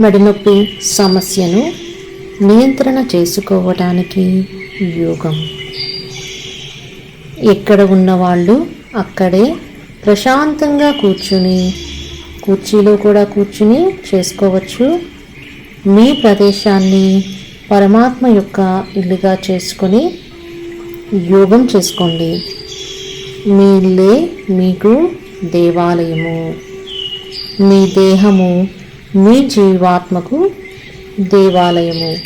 మెడనొప్పి సమస్యను నియంత్రణ చేసుకోవడానికి యోగం. ఎక్కడ ఉన్నవాళ్ళు అక్కడే ప్రశాంతంగా కూర్చుని కుర్చీలో కూడా కూర్చుని చేసుకోవచ్చు. మీ ప్రదేశాన్ని పరమాత్మ యొక్క ఇల్లుగా చేసుకొని యోగం చేసుకోండి. మీ ఇల్లే మీకు దేవాలయము. మీ దేహము మీ జీవాత్మకు దేవాలయము.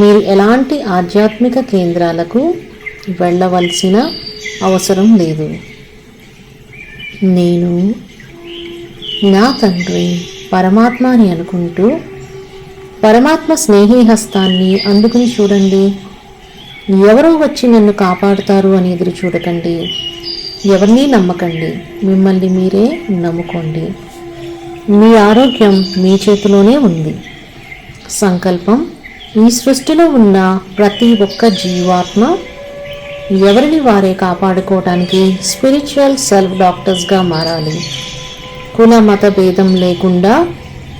మీరు ఎలాంటి ఆధ్యాత్మిక కేంద్రాలకు వెళ్ళవలసిన అవసరం లేదు. నేను నా తండ్రి పరమాత్మ అని అనుకుంటూ పరమాత్మ స్నేహి హస్తాన్ని అందుకుని చూడండి. ఎవరో వచ్చి నన్ను కాపాడుతారు అని ఎదురు చూడకండి. ఎవరిని నమ్మకండి. మిమ్మల్ని మీరే నమ్ముకోండి. మీ ఆరోగ్యం మీ చేతిలోనే ఉంది. సంకల్పం ఈ సృష్టిలో ఉన్న ప్రతి ఒక్క జీవాత్మ ఎవరిని వారే కాపాడుకోవటానికి స్పిరిచువల్ సెల్ఫ్ డాక్టర్స్గా మారాలి. కుల మత భేదం లేకుండా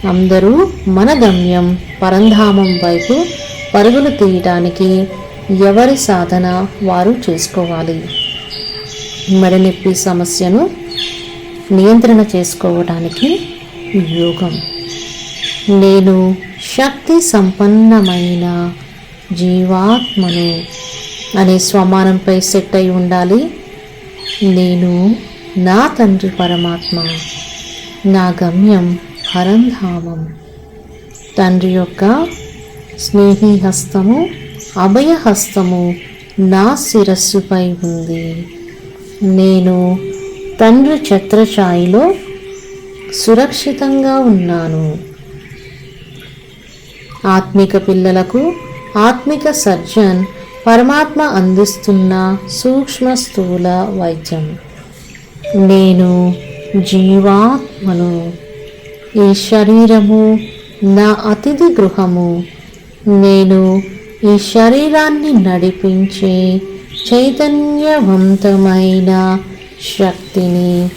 అందరూ మన గమ్యం పరంధామం వైపు పరుగులు తీయటానికి ఎవరి సాధన వారు చేసుకోవాలి. మెడనొప్పి సమస్యను నియంత్రణ చేసుకోవటానికి యోగం. నేను శక్తి సంపన్నమైన జీవాత్మను అనే స్వమానంపై సెట్ అయి ఉండాలి. నేను నా తండ్రి పరమాత్మ నా గమ్యం పరంధామం తండ్రి యొక్క స్నేహి హస్తము అభయ హస్తము నా శిరస్సుపై ఉంది. నేను తండ్రి ఛత్రఛాయిలో సురక్షితంగా ఉన్నాను. ఆత్మిక పిల్లలకు ఆత్మిక సర్జన్ పరమాత్మ అందిస్తున్న సూక్ష్మ స్థూల వైద్యం. నేను జీవాత్మను. ఈ శరీరము నా అతిథి గృహము. నేను ఈ శరీరాన్ని నడిపించే చైతన్యవంతమైన శక్తిని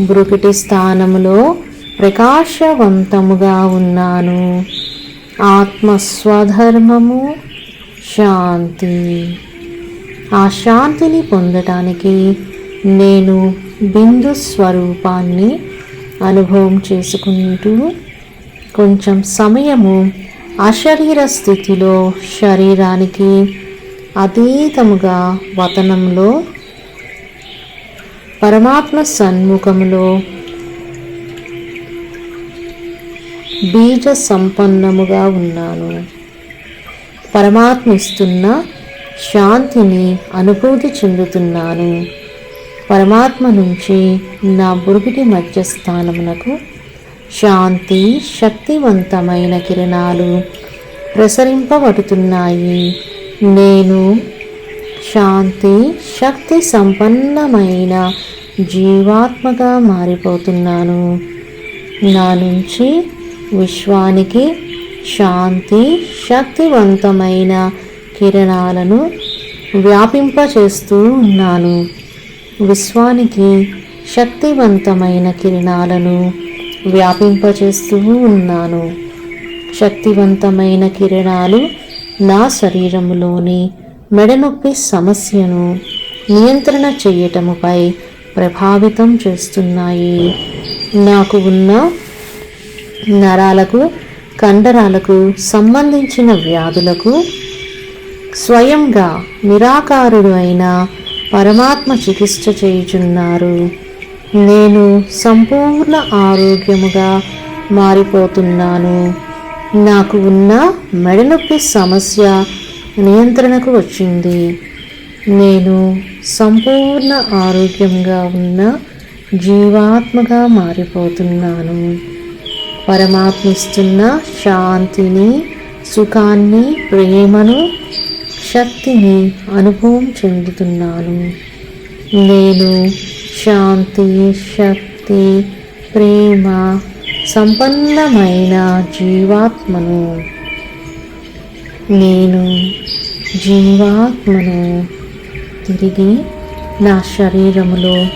బ్రుకిటి స్థానములో ప్రకాశవంతముగా ఉన్నాను. ఆత్మస్వధర్మము శాంతి. ఆ శాంతిని పొందటానికి నేను బిందు స్వరూపాన్ని అనుభవం చేసుకుంటూ కొంచెం సమయము అశరీర స్థితిలో శరీరానికి అతీతముగా వతనంలో పరమాత్మ సన్ముఖంలో బీజ సంపన్నముగా ఉన్నాను. పరమాత్మ ఇస్తున్న శాంతిని అనుభూతి చెందుతున్నాను. పరమాత్మ నుంచి నా బురుగిటి మధ్యస్థానమునకు శాంతి శక్తివంతమైన కిరణాలు ప్రసరింపబడుతున్నాయి. నేను శాంతి శక్తి సంపన్నమైన జీవాత్మగా మారిపోతున్నాను. నా నుంచి విశ్వానికి శాంతి శక్తివంతమైన కిరణాలను వ్యాపింపచేస్తూ ఉన్నాను విశ్వానికి శక్తివంతమైన కిరణాలను వ్యాపింపచేస్తూ ఉన్నాను శక్తివంతమైన కిరణాలు నా శరీరంలోని మెడనొప్పి సమస్యను నియంత్రణ చేయటముపై ప్రభావితం చేస్తున్నాయి. నాకు ఉన్న నరాలకు కండరాలకు సంబంధించిన వ్యాధులకు స్వయంగా నిరాకారుడు అయిన పరమాత్మ చికిత్స చేయుచున్నారు. నేను సంపూర్ణ ఆరోగ్యముగా మారిపోతున్నాను. నాకు ఉన్న మెడనొప్పి సమస్య నియంత్రణకు వచ్చింది. నేను సంపూర్ణ ఆరోగ్యంగా ఉన్న జీవాత్మగా మారిపోతున్నాను. పరమాత్మ ఇస్తున్న శాంతిని సుఖాన్ని ప్రేమను శక్తిని అనుభవం చెందుతున్నాను. నేను శాంతి శక్తి ప్రేమ సంపన్నమైన జీవాత్మను. నేను జీవాత్మను. తిరిగి నా శరీరములో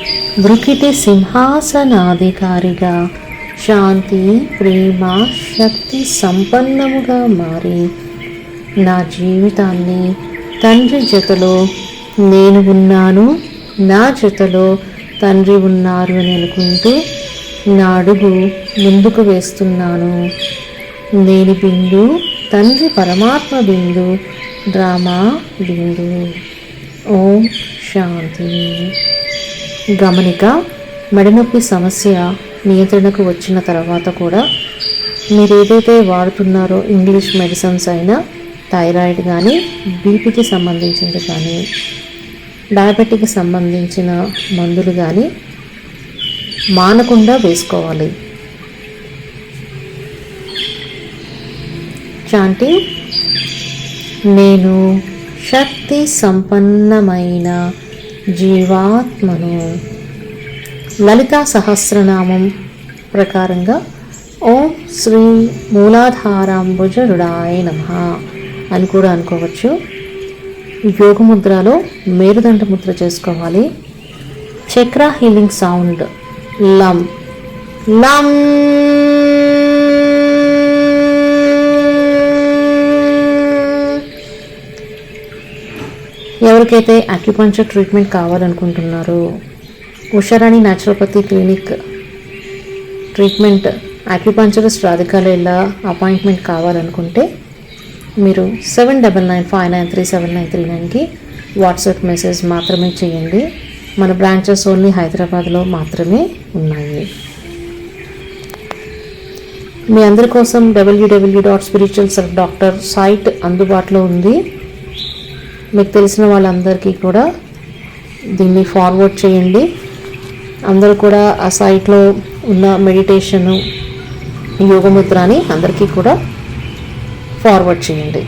వృకిటి సింహాసనాధికారిగా శాంతి ప్రేమ శక్తి సంపన్నముగా మారి నా జీవితాన్ని తండ్రి జతలో నేను ఉన్నాను నా జతలో తండ్రి ఉన్నారు అని అనుకుంటూ నా అడుగు ముందుకు వేస్తున్నాను. నేను బిందు తండ్రి పరమాత్మ బిందు డ్రామా బిందు. ఓం శాంతి. గమనిక మెడనొప్పి సమస్య నియంత్రణకు వచ్చిన తర్వాత కూడా మీరు ఏదైతే వాడుతున్నారో ఇంగ్లీష్ మెడిసిన్స్ అయినా థైరాయిడ్ కానీ బీపీకి సంబంధించింది కానీ డయాబెటిక్ సంబంధించిన మందులు కానీ మానకుండా వేసుకోవాలి. శాంతి. నేను శక్తి సంపన్నమైన జీవాత్మను. లలితా సహస్రనామం ప్రకారంగా ఓం శ్రీ మూలాధారాంబుజరుడాయ నమ అని కూడా అనుకోవచ్చు. యోగముద్రలో మేరుదండ ముద్ర చేసుకోవాలి. చక్ర హీలింగ్ సౌండ్ లం. లం. ఎవరికైతే acupuncture treatment కావాలనుకుంటున్నారో Usharani naturopathy clinic treatment acupuncturist రాధికాలేలా appointment కావాలనుకుంటే మీరు seven double nine five nine three seven nine three నైన్కి వాట్సాప్ మెసేజ్ మాత్రమే చేయండి. మన బ్రాంచెస్ ఓన్లీ హైదరాబాద్లో మాత్రమే ఉన్నాయి. మీ అందరి కోసం W W dot spiritual self doctor site అందుబాటులో ఉంది. మీకు తెలిసిన వాళ్ళందరికీ కూడా దీన్ని ఫార్వర్డ్ చేయండి. అందరూ కూడా ఆ సైట్లో ఉన్న మెడిటేషను యోగముద్రని అందరికీ కూడా ఫార్వర్డ్ చేయండి.